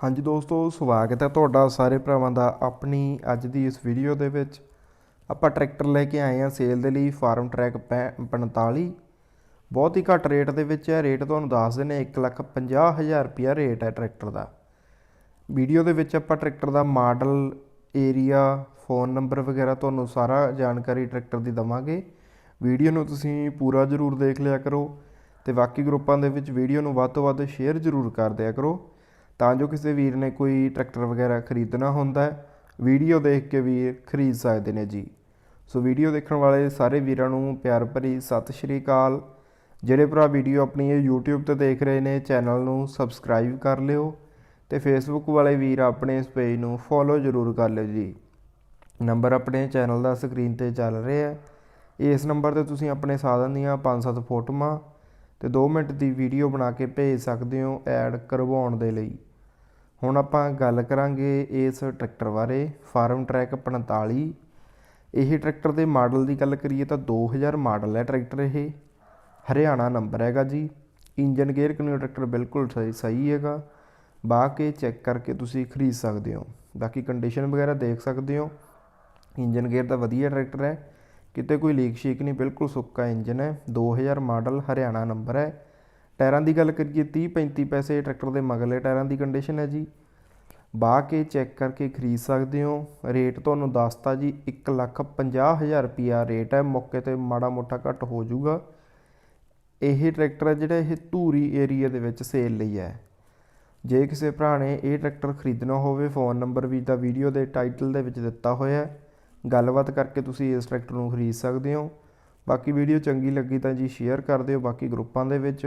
ਹਾਂਜੀ ਦੋਸਤੋ ਸਵਾਗਤ ਹੈ ਤੁਹਾਡਾ ਸਾਰੇ ਭਰਾਵਾਂ ਦਾ ਆਪਣੀ ਅੱਜ ਦੀ ਇਸ ਵੀਡੀਓ ਦੇ ਵਿੱਚ। ਆਪਾਂ ਟਰੈਕਟਰ ਲੈ ਕੇ ਆਏ ਹਾਂ ਸੇਲ ਦੇ ਲਈ ਫਾਰਮ ਟਰੈਕ 45 ਬਹੁਤ ਹੀ ਘੱਟ ਰੇਟ ਦੇ ਵਿੱਚ ਹੈ। ਰੇਟ ਤੁਹਾਨੂੰ ਦੱਸ ਦਿੰਦੇ 1,50,000 ਰੁਪਿਆ ਰੇਟ ਹੈ ਟਰੈਕਟਰ ਦਾ। ਵੀਡੀਓ ਦੇ ਵਿੱਚ ਆਪਾਂ ਟਰੈਕਟਰ ਦਾ ਮਾਡਲ ਏਰੀਆ ਫੋਨ ਨੰਬਰ ਵਗੈਰਾ ਤੁਹਾਨੂੰ ਸਾਰਾ ਜਾਣਕਾਰੀ ਟਰੈਕਟਰ ਦੀ ਦਵਾਂਗੇ। ਵੀਡੀਓ ਨੂੰ ਤੁਸੀਂ ਪੂਰਾ ਜ਼ਰੂਰ ਦੇਖ ਲਿਆ ਕਰੋ ਤੇ ਬਾਕੀ ਗਰੁੱਪਾਂ ਦੇ ਵਿੱਚ ਵੀਡੀਓ ਨੂੰ ਵੱਧ ਤੋਂ ਵੱਧ ਸ਼ੇਅਰ ਜ਼ਰੂਰ ਕਰ ਦਿਆ ਕਰੋ। ਤਾਂ ਜੋ ਕਿਸੇ ਵੀਰ ਨੇ ਕੋਈ ਟਰੈਕਟਰ ਵਗੈਰਾ ਖਰੀਦਣਾ ਹੁੰਦਾ ਹੈ, ਵੀਡੀਓ ਦੇਖ ਕੇ ਵੀਰ ਖਰੀਦ ਸਕਦੇ ਨੇ ਜੀ। ਸੋ ਵੀਡੀਓ ਦੇਖਣ ਵਾਲੇ ਸਾਰੇ ਵੀਰਾਂ ਨੂੰ ਪਿਆਰ ਭਰੀ ਸਤਿ ਸ਼੍ਰੀ ਅਕਾਲ। ਜਿਹੜੇ ਭਰਾ ਵੀਡੀਓ ਆਪਣੀ ਇਹ YouTube ਤੇ ਦੇਖ ਰਹੇ ਨੇ, ਚੈਨਲ ਨੂੰ ਸਬਸਕ੍ਰਾਈਬ ਕਰ ਲਿਓ ਤੇ Facebook ਵਾਲੇ ਵੀਰ ਆਪਣੇ ਇਸ ਪੇਜ ਨੂੰ ਫੋਲੋ ਜ਼ਰੂਰ ਕਰ ਲਿਓ ਜੀ। ਨੰਬਰ ਆਪਣੇ ਚੈਨਲ ਦਾ ਸਕਰੀਨ ਤੇ ਚੱਲ ਰਿਹਾ ਹੈ। ਇਸ ਨੰਬਰ ਤੇ ਤੁਸੀਂ ਆਪਣੇ ਸਾਧਨ ਦੀਆਂ 5-7 ਫੋਟੋਆਂ ਤੇ 2 ਮਿੰਟ ਦੀ ਵੀਡੀਓ ਬਣਾ ਕੇ ਭੇਜ ਸਕਦੇ ਹੋ ਐਡ ਕਰਵਾਉਣ ਦੇ ਲਈ। ਹੁਣ ਆਪਾਂ ਗੱਲ ਕਰਾਂਗੇ ਇਸ ਟਰੈਕਟਰ ਬਾਰੇ ਫਾਰਮ ਟਰੈਕ 45 ਇਹ ਟਰੈਕਟਰ ਦੇ ਮਾਡਲ ਦੀ ਗੱਲ ਕਰੀਏ ਤਾਂ 2000 ਮਾਡਲ ਹੈ ਟਰੈਕਟਰ ਇਹ। ਹਰਿਆਣਾ ਨੰਬਰ ਹੈਗਾ ਜੀ। ਇੰਜਨ ਗੇਅਰ ਕਨਿਊ ਟਰੈਕਟਰ ਬਿਲਕੁਲ ਸਹੀ ਸਹੀ ਹੈਗਾ। ਬਾ ਕੇ ਚੈੱਕ ਕਰਕੇ ਤੁਸੀਂ ਖਰੀਦ ਸਕਦੇ ਹੋ। ਬਾਕੀ ਕੰਡੀਸ਼ਨ ਵਗੈਰਾ ਦੇਖ ਸਕਦੇ ਹੋ। ਇੰਜਨ ਗੇਅਰ ਦਾ ਵਧੀਆ ਟਰੈਕਟਰ ਹੈ। ਕਿਤੇ ਕੋਈ ਲੀਕ ਸ਼ੀਕ ਨਹੀਂ, ਬਿਲਕੁਲ ਸੁੱਕਾ ਇੰਜਨ ਹੈ। 2000 ਮਾਡਲ ਹਰਿਆਣਾ ਨੰਬਰ ਹੈ। ਟਾਇਰਾਂ ਦੀ ਗੱਲ ਕਰੀਏ 30 35 ਪੈਸੇ ਟਰੈਕਟਰ ਦੇ ਮਗਲੇ ਟਾਇਰਾਂ ਦੀ ਕੰਡੀਸ਼ਨ ਹੈ ਜੀ। ਬਾਹ ਕੇ ਚੈੱਕ ਕਰਕੇ ਖਰੀਦ ਸਕਦੇ ਹੋ। ਰੇਟ ਤੁਹਾਨੂੰ ਦੱਸਤਾ ਜੀ 150000 ਰੁਪਿਆ ਰੇਟ ਹੈ। ਮੌਕੇ ਤੇ ਮਾੜਾ ਮੋਟਾ ਘੱਟ ਹੋ ਜਾਊਗਾ। ਇਹ ਟਰੈਕਟਰ ਹੈ ਜਿਹੜਾ ਇਹ ਧੂਰੀ ਏਰੀਆ ਦੇ ਵਿੱਚ ਸੇਲ ਲਈ ਹੈ। ਜੇ ਕਿਸੇ ਭਰਾ ਨੇ ਇਹ ਟਰੈਕਟਰ ਖਰੀਦਣਾ ਹੋਵੇ ਫੋਨ ਨੰਬਰ ਵੀ ਤਾਂ ਵੀਡੀਓ ਦੇ ਟਾਈਟਲ ਦੇ ਵਿੱਚ ਦਿੱਤਾ ਹੋਇਆ ਹੈ। ਗੱਲਬਾਤ ਕਰਕੇ ਤੁਸੀਂ ਇਸ ਟਰੈਕਟਰ ਨੂੰ ਖਰੀਦ ਸਕਦੇ ਹੋ। ਬਾਕੀ ਵੀਡੀਓ ਚੰਗੀ ਲੱਗੀ ਤਾਂ ਜੀ ਸ਼ੇਅਰ ਕਰ ਦਿਓ। ਬਾਕੀ ਗਰੁੱਪਾਂ ਦੇ ਵਿੱਚ